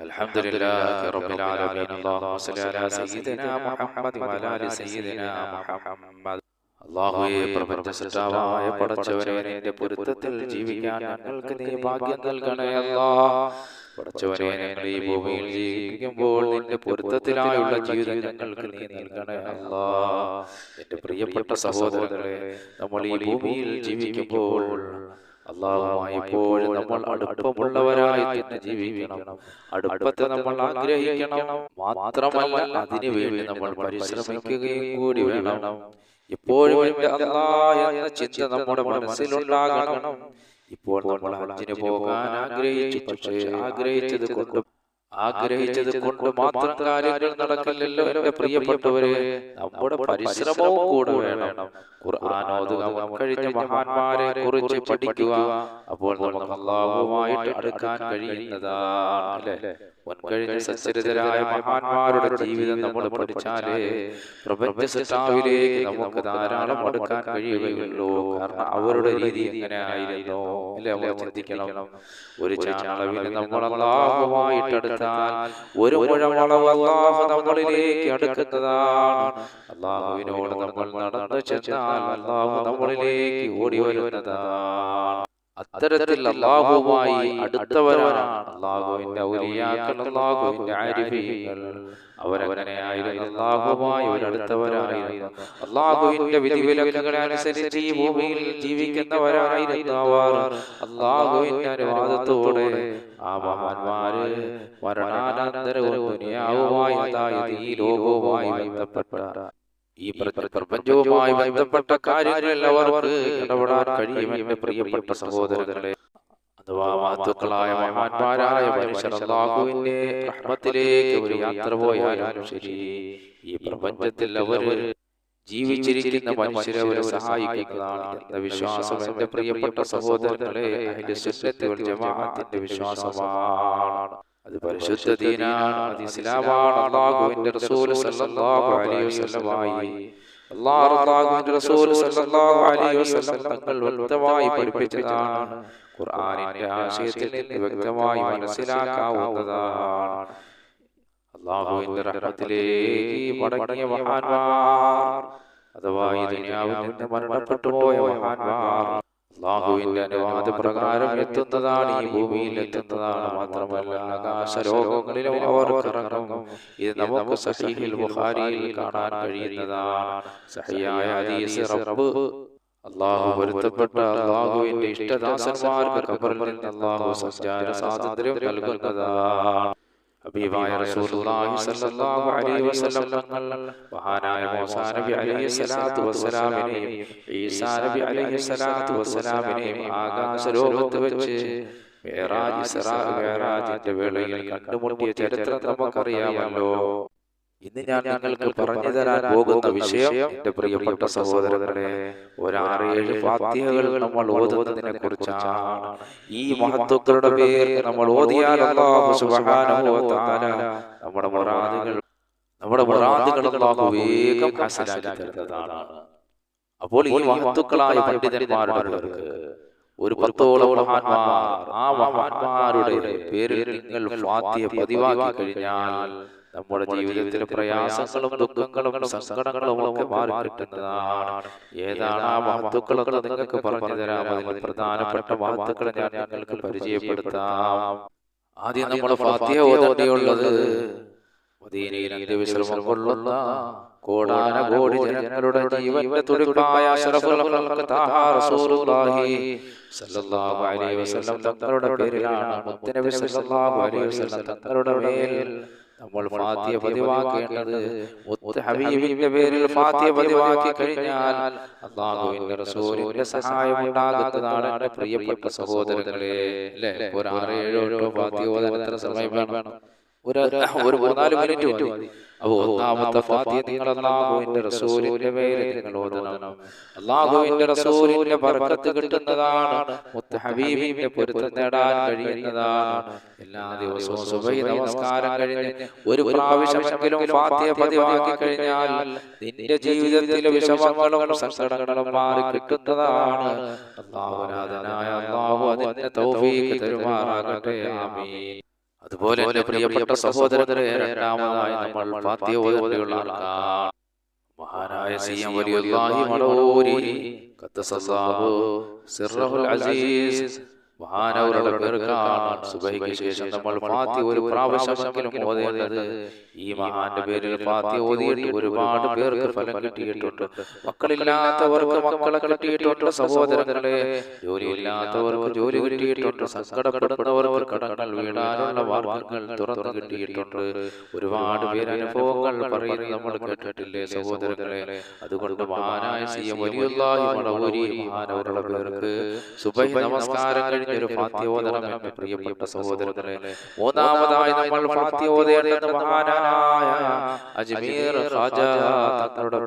الحمد لله رب العالمين اللهم صل على سيدنا محمد وعلى ال سيدنا محمد അള്ളാഹുവെ പ്രപഞ്ച സൃഷ്ടാവായ പടച്ചവനെ നിന്റെ പൊരുത്തത്തിൽ ജീവിക്കാൻ ഞങ്ങൾക്ക് നീ ഭാഗ്യം നൽകണേ അല്ലാ പടച്ചവനെ ഞങ്ങൾ ഈ ഭൂമിയിൽ ജീവിക്കുമ്പോൾ നിന്റെ പൊരുത്തത്തിലായുള്ള ജീവിതം ഞങ്ങൾക്ക് നീ നൽകണേ അല്ലാ എന്റെ പ്രിയപ്പെട്ട സഹോദരങ്ങളെ നമ്മൾ ഈ ഭൂമിയിൽ ജീവിക്കുമ്പോൾ അള്ളാഹുമായി എപ്പോഴും നമ്മൾ അടുപ്പമുള്ളവരായി തന്നെ ജീവിക്കണം. അടുപ്പത്തെ നമ്മൾ ആഗ്രഹിക്കണം. മാത്രമല്ല അതിനു വേണ്ടി നമ്മൾ പരിശ്രമിക്കുകയും കൂടി വേണം. എപ്പോഴും എന്ന ചിന്ത നമ്മുടെ മനസ്സിലുണ്ടാകണം. ഇപ്പോൾ നമ്മൾ ഹജ്ജിന് പോകാൻ ആഗ്രഹിച്ചു. പക്ഷേ ആഗ്രഹിച്ചത് കൊണ്ട് ആഗ്രഹിച്ചത് കൊണ്ട് മാത്രം കാര്യങ്ങൾ നടക്കില്ലല്ലോ എന്റെ പ്രിയപ്പെട്ടവരെ നമ്മുടെ പരിശ്രമവും കൂടെ വേണം. ഖുർആൻ ഓതുക കഴിഞ്ഞ മഹാന്മാരെ കുറിച്ച് പഠിക്കുക. അപ്പോൾ നമുക്ക് അള്ളാഹുമായിട്ട് അടുക്കാൻ കഴിയുന്നതാണ് മുൻകഴിഞ്ഞ സച്ചരിതരായ മഹാന്മാരുടെ ജീവിതം നമ്മൾ പഠിച്ചാലേ പ്രപഞ്ച നമുക്ക് ധാരാളം അടുക്കാൻ കഴിയുകയുള്ളൂ. കാരണം അവരുടെ രീതി എങ്ങനെയായിരുന്നു? അല്ലെ? നമ്മൾ ചിന്തിക്കണം. ഒരു ചാളവിൽ നമ്മൾ അള്ളാഹുമായിട്ട് അടുത്താൽ ഒരു മുഴവളവ് അള്ളാഹു നമ്മളിലേക്ക് അടുക്കുന്നതാണ് അള്ളാഹുവിനോട് നമ്മൾ നടന്നു ചെന്നാൽ അള്ളാഹു നമ്മളിലേക്ക് ഓടി വരുന്നതാണ്. അത്തരത്തിൽ അള്ളാഹുവിന്റെ ഈ ഭൂമിയിൽ ജീവിക്കുന്നവരായിരുന്നു ആ മഹാന്മാര് മരണാനന്തരവും ഈ ലോകവുമായി ബന്ധപ്പെട്ട ഈ പ്ര- പ്രപഞ്ചവുമായി ബന്ധപ്പെട്ട കാര്യങ്ങളിൽ അവർക്ക് ഇടപെടാൻ കഴിയും എന്റെ പ്രിയപ്പെട്ട സഹോദരങ്ങളെ. അഥവാ മഹത്തുക്കളായ മഹാന്മാരായ മനുഷ്യർ അള്ളാഹുവിന്റെ റഹ്മത്തിലേക്ക് ഒരു യാത്ര പോയാലും ശരി. ഈ പ്രപഞ്ചത്തിൽ അവർ ജീവിച്ചിരിക്കുന്ന മനുഷ്യരെ അവരെ സഹായിക്കുന്നതാണ്. എന്ന വിശ്വാസം എന്റെ പ്രിയപ്പെട്ട സഹോദരങ്ങളെ ജമാഅത്തിന്റെ വിശ്വാസമാണ്. അത് പരിശുദ്ധ ദീനാണ് അത് ഇസ്ലാമാണ് അള്ളാഹുവിന്റെ റസൂൽ സല്ലല്ലാഹു അലൈഹി വസല്ലമായി അല്ലാഹു അള്ളാഹുവിന്റെ റസൂൽ സല്ലല്ലാഹു അലൈഹി വസല്ലം തങ്ങൾ വ്യക്തമായി പഠിപ്പിച്ചതാണ്. ഖുർആനിന്റെ ആശയത്തിൽ നിന്ന് വ്യക്തമായി മനസ്സിലാക്കാവുന്നതാണ്. അള്ളാഹുവിന്റെ റഹ്മത്തിലേക്ക് മടങ്ങിയ മഹാന്മാർ. അഥവാ ഈ ദുനിയാവിൽ നിന്ന് മരണപ്പെട്ടു പോയ മഹാന്മാർ. അള്ളാഹുവിന്റെ അനുവാദ പ്രകാരം എത്തുന്നതാണ് ഈ ഭൂമിയിൽ എത്തുന്നതാണ്. മാത്രമല്ല ആകാശ രോഗങ്ങളിലും അവർ ഇറങ്ങും ഇത് നമുക്ക് സഹീഹിൽ ബുഹാരിയിൽ കാണാൻ കഴിയുന്നതാണ്. സഹിയായ ഹദീസ് റബ്ബ്. അള്ളാഹു പൊരുത്തപ്പെട്ട അള്ളാഹുവിന്റെ ഇഷ്ടദാസന്മാർക്ക് ഖബറിൽ നിന്ന് അള്ളാഹു സഞ്ചാര സ്വാതന്ത്ര്യം നൽകുന്നതാണ്. ഹബീബായ റസൂലുള്ളാഹി സ്വല്ലല്ലാഹു അലൈഹി വസല്ലം തങ്ങൾ മഹാനായ മൂസാ നബി അലൈഹി സ്വലാത്തു വസ്സലാമിനെയും ഈസാ നബി അലൈഹി സ്വലാത്തു വസ്സലാമിനെയും ആകാശ ലോകത്ത് വെച്ച് മേറാജ് ഇസ്രാ മേറാജിന്റെ വേളയിൽ കണ്ടുമുട്ടിയ ചരിത്രം നമുക്കറിയാമല്ലോ. ഇന്ന് ഞാൻ നിങ്ങൾക്ക് പറഞ്ഞു തരാൻ പോകുന്ന വിഷയം എന്റെ പ്രിയപ്പെട്ട സഹോദരങ്ങളെ ഒരാറേഴ് ഫാത്തിഹകൾ നമ്മൾ ഓതുന്നതിനെ കുറിച്ചാണ്. ഈ മഹത്വക്കളുടെ പേര് നമ്മൾ ഓതിയാൽ നമ്മുടെ മുറാദുകൾ നമ്മുടെ മുറാദുകൾ വേഗം ഹാസിലാക്കി തരുന്നതാണ്. അപ്പോൾ ഈ മഹത്വക്കളായ പണ്ഡിതന്മാരുടെ ഒരു പത്തോളം മഹാന്മാർ ആ മഹാന്മാരുടെ പേരിൽ നിങ്ങൾ ഫാത്തിഹ പതിവാക്കി കഴിഞ്ഞാൽ നമ്മുടെ ജീവിതത്തിലെ പ്രയാസങ്ങളും ദുഃഖങ്ങളും സങ്കടങ്ങളും ഒക്കെ മാറി കിട്ടുന്നതാണ് ഏതാണ് ആ മഹത്വക്കളൊക്കെ നിങ്ങൾക്ക് പറഞ്ഞു തരാം അതിൽ പ്രധാനപ്പെട്ട മഹത്വക്കളെ ഞാൻ നിങ്ങൾക്ക് പരിചയപ്പെടുത്താം. ആദ്യം നമ്മൾ ഫാത്തിയ ഓതേണ്ടിയുള്ളത് മദീനയിൽ അന്ത്യവിശ്രമം കൊള്ളുന്ന കോടാന കോടി ജനങ്ങളുടെ ജീവന്റെ തുടിപ്പായ തങ്ങളുടെ പേരിലാണ് മേൽ നമ്മൾ പതിവാക്കേണ്ടത് ഹബീബിന്റെ പേരിൽ പതിവാക്കി കഴിഞ്ഞാൽ അള്ളാഹുവിന്റെ റസൂലിന്റെ സഹായം ഉണ്ടാകുന്നതാണ് എന്റെ പ്രിയപ്പെട്ട സഹോദരങ്ങളെ. അല്ലേ? ഒരു ആറ് ഏഴോ എട്ടോ ഫാത്തിഹ ഓതാൻ എത്ര സമയം വേണം? ഒരു ഒരു മൂന്നാൽ മിനിറ്റ് മതി. അപ്പോൾ ഒന്നാമത്തെ നിങ്ങൾ റസൂലിന്റെ പേരിൽ നിങ്ങൾ റസൂലിന്റെ കിട്ടുന്നതാണ്. മുത്ത് ഹബീബിന്റെ പൊരുത്തം നേടാൻ കഴിയുന്നതാണ്. എല്ലാ ദിവസവും സുബൈ നമസ്കാരം കഴിഞ്ഞ് ഒരു പ്രാവശ്യമെങ്കിലും പതിവാക്കി കഴിഞ്ഞാൽ നിന്റെ ജീവിതത്തിലെ വിഷമങ്ങളും സങ്കടങ്ങളും മാറി കിട്ടുന്നതാണ്. അള്ളാഹുനാഥനായ അള്ളാഹു തൗഫീഖ് തരുമാറാകട്ടെ. ആമീൻ. അതുപോലെ എന്റെ പ്രിയപ്പെട്ട സഹോദരരെ രണ്ടാമതായി നമ്മൾ ഫാത്തിഹ ഓതുകയുള്ള ആൾക്കാർ മഹാനായ സി എം വലിയുല്ലാഹി മടവൂരി ഖദ്ദസല്ലാഹു സിർറഹുൽ അസീസ് മഹാനവരുടെ പേർക്കാണ് സുബഹിക്ക് ശേഷം നമ്മൾ ഫാത്തി ഒരു പ്രാവശ്യമെങ്കിലും ഓതേണ്ടത്. ഈ മഹാന്റെ പേരിൽ ഫാത്തി ഓതിയിട്ട് ഒരുപാട് പേർക്ക് ഫലം കിട്ടിയിട്ടുണ്ട്. മക്കളില്ലാത്തവർക്ക് മക്കളെ കിട്ടിയിട്ടുണ്ട് സഹോദരങ്ങളെ. ജോലിയില്ലാത്തവർക്ക് ജോലി കിട്ടിയിട്ടുണ്ട്. സങ്കടപ്പെടുന്നവർക്ക് കടങ്ങൾ വീടാനുള്ള മാർഗങ്ങൾ തുറന്നു കിട്ടിയിട്ടുണ്ട്. ഒരുപാട് പേര് അനുഭവങ്ങൾ പറയുന്നത് നമ്മൾ കേട്ടിട്ടില്ലേ സഹോദരങ്ങളെ? അതുകൊണ്ട് മഹാനായ സി എം വലിയ മടവൂരി മഹാനവരുടെ പേർക്ക് സുബഹി നമസ്കാരം കഴിഞ്ഞ ഒരു എന്റെ പ്രിയപ്പെട്ട മൂന്നാമതായി നമ്മൾ മഹാനായ അജ്മീർ തങ്ങളുടെ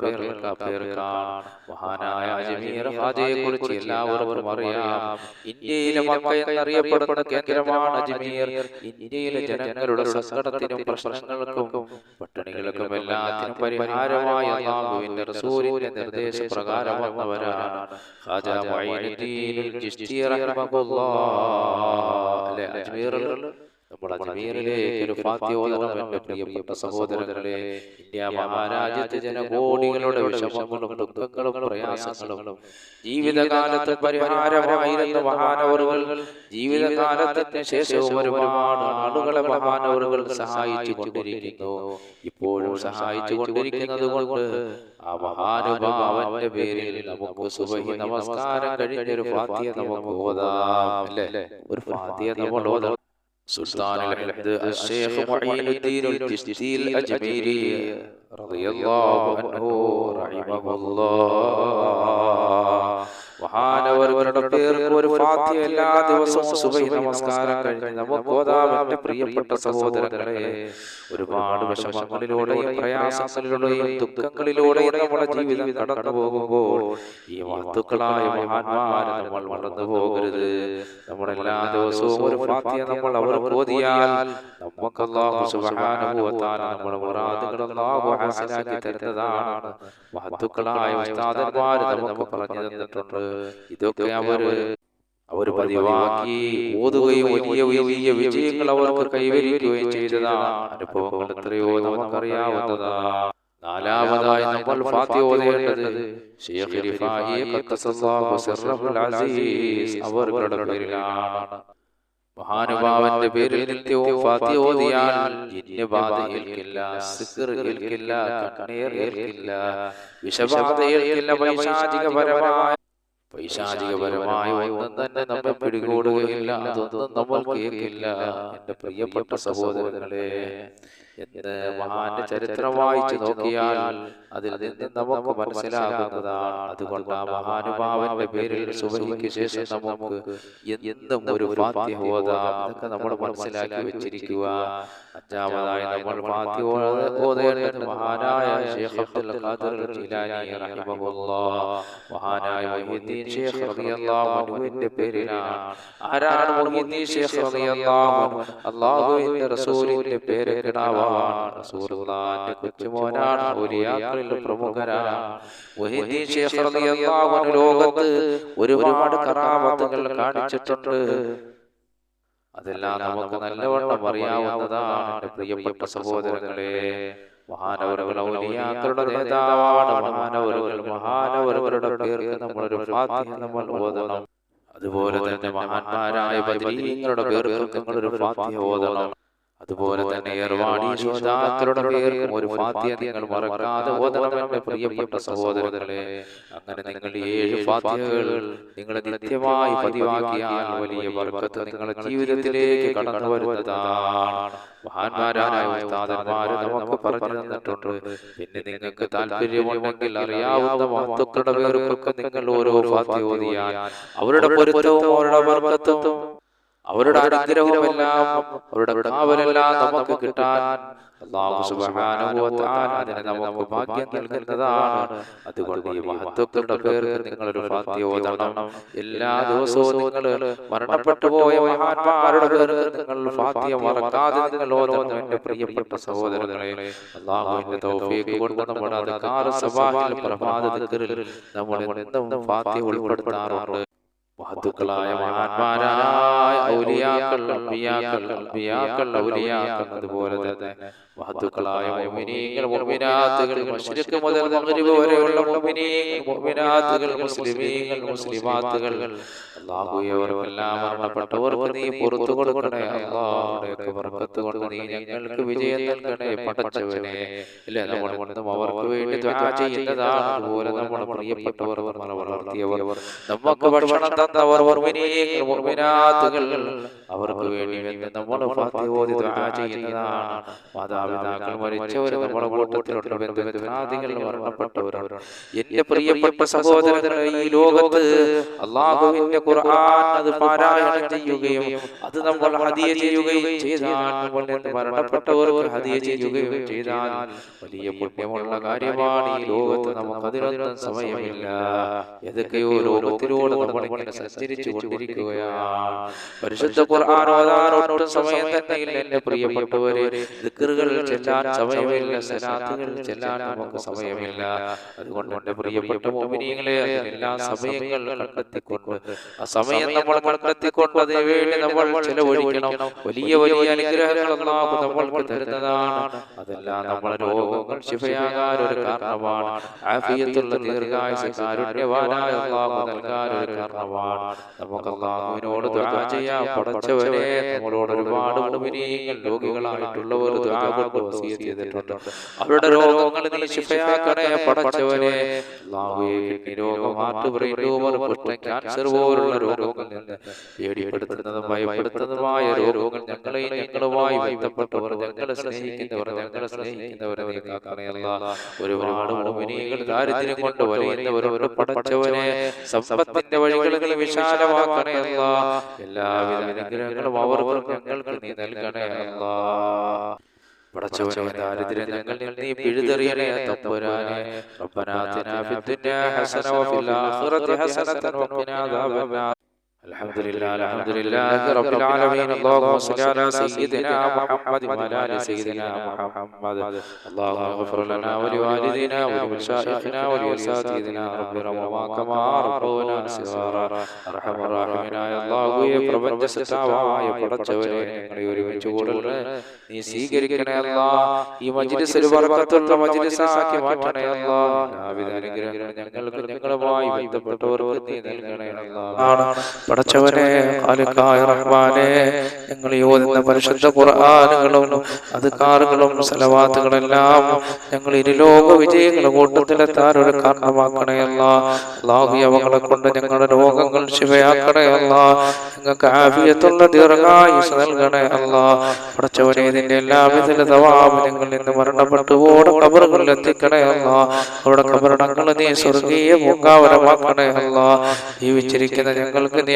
പേരിൽ മഹാനായ അജ്മീർ ഖാജയെ കുറിച്ച് എല്ലാവർക്കും അറിയാം. ഇന്ത്യയിലെ മക്ക എന്നറിയപ്പെടുന്ന കേന്ദ്രമാണ് അജ്മീർ. ഇന്ത്യയിലെ ജനങ്ങളുടെ സങ്കടത്തിനും പ്രശ്നങ്ങൾക്കും പട്ടിണികൾക്കും എല്ലാത്തിനും പരിഹാരമായ അല്ലാഹുവിന്റെ റസൂലിന്റെ നിർദ്ദേശപ്രകാരം വന്നവരാണ്. ഹാജ ചിശ്തി അല്ലേ? അജ്മീറിൽ നമ്മുടെ അജ്മീറിലേക്ക് ഒരു ഫാത്യോദനം എന്റെ പ്രിയപ്പെട്ട സഹോദരങ്ങളെ ഇന്ത്യ മഹാരാജ്യത്തെ ജനകോടികളുടെ വിഷമങ്ങളും ദുഃഖങ്ങളും പ്രയാസങ്ങളും ജീവിതകാലത്ത് പരിഹാരമായിരുന്ന മഹാനവറുകൾ ജീവിതകാലത്തിന് ശേഷവും ഒരുപാട് ആളുകളെ മഹാനവറുകൾ സഹായിച്ചു കൊണ്ടിരിക്കുന്നു. ഇപ്പോഴും സഹായിച്ചു കൊണ്ടിരിക്കുന്നത് കൊണ്ട് ആ മഹാനുഭാവന്റെ പേരിൽ നമുക്ക് സുബഹി നമസ്കാരം കഴിഞ്ഞൊരു ഫാത്തിയ നമുക്ക് ഓതാം. അല്ലേ? ഒരു ഫാത്തിയ നമ്മൾ ഓതാം. سلطان الحمد الشيخ معين الدين الجشتي الأجميري رضي الله عنه رحمه الله മഹാനവരുടെ പേർക്ക് ഒരു ഫാത്തിയ എല്ലാ ദിവസവും സുബഹി നമസ്കാരം കഴിഞ്ഞ് നമുക്ക് ഓതാമെന്റെ പ്രിയപ്പെട്ട സഹോദരങ്ങളെ ഒരുപാട് വിഷമങ്ങളിലൂടെയും പ്രയാസങ്ങളിലൂടെയും ദുഃഖങ്ങളിലൂടെയും നമ്മുടെ ജീവിതം കടന്നു പോകുമ്പോൾ ഈ മഹത്തുക്കളായ മഹാന്മാരെ നമ്മൾ മറന്നു പോകരുത് നമ്മൾ എല്ലാ ദിവസവും ഒരു ഫാത്തിയ നമ്മൾ അവർക്ക് ഓതിയാൽ നമുക്ക് അല്ലാഹു സുബ്ഹാനഹു വ തആല നമ്മുടെ മുറാദുകൾ അല്ലാഹു ഹാസിലാക്കി തരുന്നതാണ് മഹത്തുക്കളായ ഉസ്താദന്മാർ നമുക്ക് പറഞ്ഞു തന്നിട്ടുണ്ട്. ഇതൊക്കെ അവർ അവർ പതിവാക്കി ഓതുകയും വലിയ വലിയ വിജയങ്ങൾ അവർക്ക് കൈവരിക്കുകയും ചെയ്തതാണ്. അനുഭവങ്ങൾ എത്രയോ നമുക്കറിയാവുന്നതാ നാലാമതായി നമ്മൾ ഫാത്തി ഓതേണ്ടത് അവരുടെ പേരിലാണ് മഹാനുഭാവന്റെ പേരിൽ നിത്യവും ഫാത്തി ഓതിയാൽ ജിന്ന് ബാധ ഏൽക്കില്ല സിഹർ ഏൽക്കില്ല കണ്ണീർ ഏൽക്കില്ല വിഷബാധ ഏൽക്കില്ല പൈശാചികപരമായ പൈശാചികപരമായ ഒന്നും തന്നെ നമ്മെ പിടികൂടുകയില്ല അതൊന്നും നമ്മൾ കേൾക്കില്ല എന്റെ പ്രിയപ്പെട്ട സഹോദരങ്ങളെ. എന്ന് മഹാന്റെ ചരിത്രം വായിച്ചു നോക്കിയാൽ അതിൽ നിന്ന് നമുക്ക് മനസ്സിലാകുന്നതാണ്. അതുകൊണ്ട് ആ മഹാനുഭാവന്റെ പേരിൽ സുബഹിക്ക് ശേഷം നമുക്ക് എന്നും ഒരു ഫാത്തിഹ ഓതാം. ഇതൊക്കെ നമ്മൾ മനസ്സിലാക്കി വെച്ചിരിക്കുക. അഞ്ചാമതായി നമ്മൾ ഫാത്തിഹ ഓതേണ്ടത് മഹാനായ ഷേഖ് അബ്ദുൽ ഖാദിർ ജീലാനി റഹിമഹുല്ലാഹ് മഹാനായ മുഹീദ്ദീൻ ഷേഖ് റളിയല്ലാഹു അൻഹുവിന്റെ പേരിലാണ്. ആരാണ് മുഹീദ്ദീൻ ഷേഖ് റളിയല്ലാഹു അൻഹു? അല്ലാഹുവിന്റെ റസൂലിന്റെ റസൂലുള്ളാഹിന്റെ കൊച്ചുമോനാണ് ഔലിയാക്കളിൽ പ്രമുഖരാണ്. മുഹീദ്ദീൻ ഷേഖ് റളിയല്ലാഹു അൻഹു ലോകത്ത് ഒരുപാട് കറാമത്തുകൾ കാണിച്ചിട്ടുണ്ട്. അതെല്ലാം നമുക്ക് നല്ലവണ്ണം അറിയാവുന്നതാണ് പ്രിയപ്പെട്ട സഹോദരങ്ങളെ. മഹാനവറുകൾ ഔലിയാക്കളുടെ നേതാവാണ് മഹാനവറുകൾ മഹാനവറുകളുടെ പേർക്ക് നമ്മളൊരു ഫാത്തിഹ നമ്മൾ ഓതണം. അതുപോലെ തന്നെ മഹാന്മാരായ ബദരീങ്ങളുടെ പേർക്ക് നിങ്ങളൊരു ഫാത്തിഹ ഓതണം. അതുപോലെ തന്നെ ഏർവാണി ശ്രോതാക്കളുടെ പേർക്കും ഒരു ഫാത്തിയ നിങ്ങൾ മറക്കാതെ ഓതണമെന്ന് പ്രിയപ്പെട്ട സഹോദരങ്ങളെ. അങ്ങനെ നിങ്ങൾ ഏഴ് ഫാത്തിഹകൾ നിങ്ങൾ നിത്യമായി പതിവാക്കിയാൽ വലിയ വർഗത്ത് നിങ്ങളുടെ ജീവിതത്തിലേക്ക് കടന്നു വരുന്നതാണ്. മഹാന്മാരായ ഉസ്താദന്മാര് നമുക്ക് പറഞ്ഞു തന്നിട്ടുണ്ട്. പിന്നെ നിങ്ങൾക്ക് താല്പര്യമുണ്ടെങ്കിൽ അറിയാവുന്ന മഹത്വക്കളുടെ പേർക്കൊക്കെ നിങ്ങൾ ഓരോ ഫാത്തിഹ ഓതിയാൽ അവരുടെ പൊരുത്തവും അവരുടെ വർക്കത്തും അവരുടെ അനുഗ്രഹമെല്ലാം അവരുടെ കാവലെല്ലാം നമുക്ക് കിട്ടാൻ അതിന് നമുക്ക് ഭാഗ്യം നൽകുന്നതാണ്. അതുകൊണ്ട് ഈ മഹത്വക്കളുടെ ഓതണം എല്ലാ ദിവസവും നിങ്ങൾ മരണപ്പെട്ടു പോയ മഹാന്മാരുടെ നിങ്ങൾ മറക്കാതെ നിങ്ങൾ എന്റെ പ്രിയപ്പെട്ട സഹോദരങ്ങളെ തൗഫീഖ് കൊണ്ട് നമ്മുടെ നമ്മൾ എന്നും ഉൾപ്പെടുത്താറുണ്ട്. മഹത്തുക്കളായ മഹാന്മാരായ ഔലിയാക്കൾ അമ്പിയാക്കൾ അമ്പിയാക്കൾ ഔലിയാക്കൾ അതുപോലെ തന്നെ. മഹത്തുക്കളായ മുഅ്മിനീങ്ങൾ മുഅ്മിനാത്തുകൾ മശ്രിഖ് മുതൽ മഗ്രിബ് വരെയുള്ള മുഅ്മിനീങ്ങൾ മുഅ്മിനാത്തുകൾ മുസ്ലിമീങ്ങൾ മുസ്ലിമാത്തുകൾ. അല്ലാഹുവേ അവർക്കെല്ലാം മരണപ്പെട്ടവർക്ക് നീ പുറത്തു കൊടുക്കണേ. അല്ലാഹുവിന്റെ ബർക്കത്ത് കൊണ്ട് നീ ഞങ്ങൾക്ക് വിജയം നൽകണേ. പടച്ചവനെ ഇല്ലേ നമ്മൾ കൊണ്ടും അവർക്ക് വേണ്ടി ദുആ ചെയ്യുന്നതാണ്. അതുപോലെ നമ്മുടെ പ്രിയപ്പെട്ടവർ വളർത്തിയവർ. നമുക്ക് ഭക്ഷണം തന്നവർ മുഅ്മിനീങ്ങൾ മുഅ്മിനാത്തുകൾ. അവർക്ക് വേണ്ടി നമ്മൾ ഫാത്തിഹ ഓതി ദുആ ചെയ്യുന്നതാണ്. മാതാപിതാക്കൾ മരിച്ചവർ നമ്മുടെ കൂട്ടത്തിലുള്ള എന്റെ പ്രിയപ്പെട്ട സഹോദരങ്ങളെ ഈ ലോകത്ത് അള്ളാഹുവിന്റെ ഖുർആൻ അത് പാരായണം ചെയ്യുകയും അത് നമ്മൾ ഹദിയ ചെയ്യുകയും ചെയ്താൽ ഹദിയ ചെയ്യുകയും ചെയ്താൽ വലിയ പുണ്യമുള്ള കാര്യമാണ് ഈ ലോകത്ത് നമുക്ക് അതിനൊന്നും സമയമില്ല. ഏതൊക്കെയോ ലോകത്തിലൂടെ നമ്മൾ ഇങ്ങനെ സഞ്ചരിച്ചു കൊണ്ടിരിക്കുകയാണ്. പരിശുദ്ധ ഖുർആൻ ഓതാനൊട്ടും സമയം ഇല്ല എന്റെ പ്രിയപ്പെട്ടവരെ. ചെല്ലാൻ സമയമില്ല സലാത്തുകൾ ചെല്ലാൻ നമുക്ക് സമയമില്ല. അതുകൊണ്ട് പ്രിയപ്പെട്ട മോമിനിയങ്ങളെ എല്ലാ സമയങ്ങൾ കണ്ടെത്തിക്കൊണ്ട് ആ സമയം നമ്മൾ കണ്ടെത്തിക്കൊണ്ട് അതിനു വേണ്ടി നമ്മൾ ചെലവഴിക്കണം. വലിയ വലിയ അനുഗ്രഹങ്ങൾ നമ്മൾക്ക് തരുന്നതാണ്. അതെല്ലാം രോഗങ്ങൾ ശിഫയാകാൻ ഒരു കാരണമാണ്. ആഫിയത്തുള്ള ദീർഘായുസ് കാരുണ്യവാനായ അല്ലാഹു നൽകാൻ ഒരു കാരണമാണ്. നമുക്ക് ദുആ ചെയ്യാം. നമ്മളോട് ഒരുപാട് മുഅ്മിനീങ്ങൾ രോഗികളായിട്ടുള്ളവർ ദുആ കൊണ്ട് വസിയത്ത് ചെയ്തിട്ടുണ്ട്. അവരുടെ രോഗങ്ങൾ നീ ശിഫയാക്കണേ പടച്ചവനെ. അല്ലാഹുവേ കിഡ്നി രോഗം ഹാർട്ട് ബ്രെയിൻ ട്യൂമർ കുഷ്ഠം ക്യാൻസർ പോലുള്ള രോഗങ്ങളിൽ നിന്ന് പേടിപ്പെടുത്തുന്നതും ഭയപ്പെടുത്തുന്നതുമായ രോഗങ്ങൾ ഞങ്ങളെയും ഞങ്ങളുമായി ബന്ധപ്പെട്ടവർ ഞങ്ങളെ സ്നേഹിക്കുന്നവർ ഞങ്ങളെ സ്നേഹിക്കുന്നവരെ ഒരുപാട് മുഅ്മിനീങ്ങൾ ദാരിദ്ര്യം കൊണ്ട് വലയുന്നവരോട് പടച്ചവനെ. സമ്പത്തിന്റെ വഴികളിൽ വിശാലമാക്കണേ എല്ലാവിധ അനുഗ്രഹങ്ങളും അവർക്ക് ഞങ്ങൾക്ക് നീ നൽകണേ പടച്ചവനെ ദാരിദ്ര്യം നീ പിഴുതെറിയണേ തമ്പുരാനെ റബ്ബനാ ആതിനാ ഫിദ്ദുനിയാ ഹസന വഫിൽ ആഖിറതി ഹസനതൻ വഖിനാ അദാബന്നാർ الحمد لله الحمد لله رب العالمين اللهم صل على سيدنا محمد وعلى ال سيدنا محمد اللهم اغفر لنا ولوالدينا ولمشايخنا ولاساتذتنا رب رحمهما كما ربونا صغارا ارحم الراحمين يا الله ഈ പ്രപഞ്ച സൃഷ്ടാവായ പടച്ചവനെ ഞങ്ങളെ ഒരുമിച്ച് കൂടുന്നത് നീ സ്വീകരിക്കണേ അല്ലാ ഈ മജ്ലിസിൽ ബർക്കത്തുള്ള മജ്ലിസാക്കി മാറ്റണേ അല്ലാ എല്ലാവിധ അനുഗ്രഹങ്ങളും ഞങ്ങൾക്ക് ഞങ്ങളുമായി ബന്ധപ്പെട്ടവർക്ക് നീ നൽകണേ അല്ലാ പടച്ചവനെ റഹ്മാനെ ഞങ്ങൾ ഓതുന്ന പരിശുദ്ധ ഖുർആനുകളും അധികാറുകളും സലവാത്തുകളെല്ലാം ഞങ്ങൾ ഇരുലോക വിജയങ്ങൾ കൂട്ടത്തിലെത്താൻ ഒരു കാരണമാക്കണയല്ല അവങ്ങളെ കൊണ്ട് ഞങ്ങളുടെ രോഗങ്ങൾ ശിവയാക്കണയല്ല ഞങ്ങൾക്ക് ആഫിയത്തുള്ള ദീർഘായുസ് നൽകണേ അല്ല. പടച്ചവനെ ഇതിന്റെ എല്ലാവിധ തവാബ് ഞങ്ങൾ ഇന്ന് മരണപ്പെട്ടു ഓടെ കബറുകളിൽ എത്തിക്കണേ അല്ല. അവിടെ കബറടങ്ങൾ നീ സ്വർഗീയ പൂങ്കാവരമാക്കണേ അല്ല. ജീവിച്ചിരിക്കുന്ന ഞങ്ങൾക്ക് നീ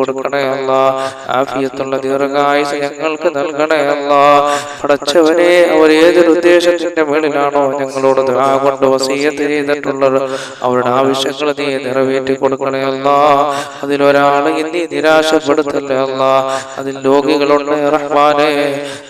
കൊടുക്കണേ അല്ല. ആഫിയത്തുള്ള ദീർഘായുസ് ഞങ്ങൾക്ക് നൽകണേ അല്ല. പടച്ചവനെ അവർ ഏതൊരു ഉദ്ദേശത്തിന്റെ മേളിലാണോ ഞങ്ങളോട് ദുആ കൊണ്ട് വസീയത്ത് ചെയ്തിട്ടുള്ളത് അവരുടെ ആവശ്യങ്ങൾ നീ നിറവേറ്റി കൊടുക്കണേ അല്ല. അതിലൊരാളെ നീ നിരാശപ്പെടുത്തല്ലേ അല്ല. അതിൽ രോഗികളുണ്ട് റഹ്മാനെ.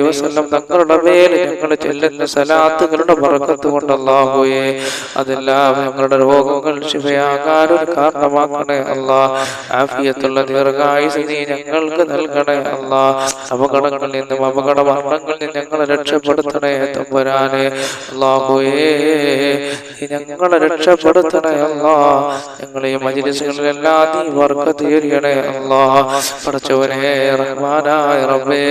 വസല്ലം തങ്ങളുടെ മേൽ ഞങ്ങൾ ചെല്ലുന്ന സലാത്തുകളുടെ ബർക്കത്ത് കൊണ്ട് അല്ലാഹുവേ അതെല്ലാം ഞങ്ങളുടെ രോഗങ്ങൾ ശിവയാകാൻ ഒരു കാരണമാക്കണേ അല്ലാ. ആഫിയത്തുള്ള ദീർഘ ദീർഘായുസ് നീ ഞങ്ങൾക്ക് നൽകണേ അല്ലാ. അപകടങ്ങളിൽ നിന്നും അപകട മരണങ്ങളിൽ നിന്നും ഞങ്ങളെ രക്ഷപ്പെടുത്തണേ തമ്പുരാനെ. അള്ളാഹുയേ നീ ഞങ്ങളെ രക്ഷപ്പെടുത്തണേ അല്ലാ. ഞങ്ങളെ ഈ മജിലിസുകളിലെല്ലാം നീ വർക്ക് തീരണേ അല്ലാ. പഠിച്ചവനെ റഹ്മാനായ റബ്ബേ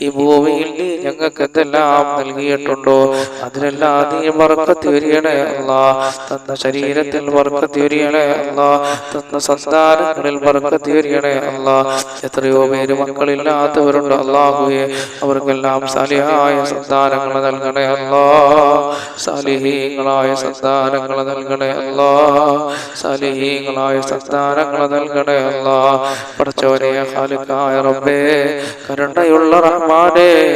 ഈ ഭൂമിയിൽ നീ ഞങ്ങൾക്ക് എന്തെല്ലാം നൽകിയിട്ടുണ്ടോ? അതിലെല്ലാം നീ വർക്ക് വരികണേ അല്ലാ. തന്ന ശരീരത്തിൽ വർക്ക് വരികണേ അല്ലാ. തന്ന സന്താനങ്ങളിൽ വർക്ക് വരികണേ അല്ലാ. എത്രയോ പേര് മക്കളില്ലാത്തവരുണ്ട് അള്ളാഹുയെ അവർക്കെല്ലാം സാലിഹായ സന്താനങ്ങൾ നൽകണേ അല്ലാ. സാലിഹീങ്ങളായ സന്താനങ്ങൾ നൽകണേ അല്ലാ. സാലിഹീങ്ങളായ സന്താനങ്ങൾ നൽകണേ അല്ലാ. പഠിച്ചവനെ ഖാലിക്കായ റബ്ബേ. കരുണയുള്ള റഹ്മാനെ.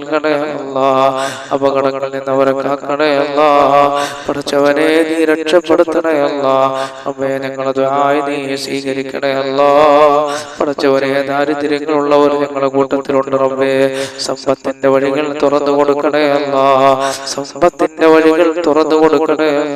നൽകണേ അപകടങ്ങളിൽ നിന്ന് അവരെ കാക്കണേ അല്ലാ പഠിച്ചവനെ നീ രക്ഷപ്പെടുത്തണേ അല്ലാ അമ്മേ ഞങ്ങളത് ആയി നീ സ്വീകരിക്കണേ പഠിച്ചവരെ ദാരിദ്ര്യങ്ങളുള്ളവർ ഞങ്ങളുടെ കൂട്ടത്തിലുണ്ട് റബ്ബേ. സമ്പത്തിന്റെ വഴികൾ തുറന്നു കൊടുക്കണേ അല്ലാ സമ്പത്തിന്റെ വഴികൾ തുറന്നു കൊടുക്കണേ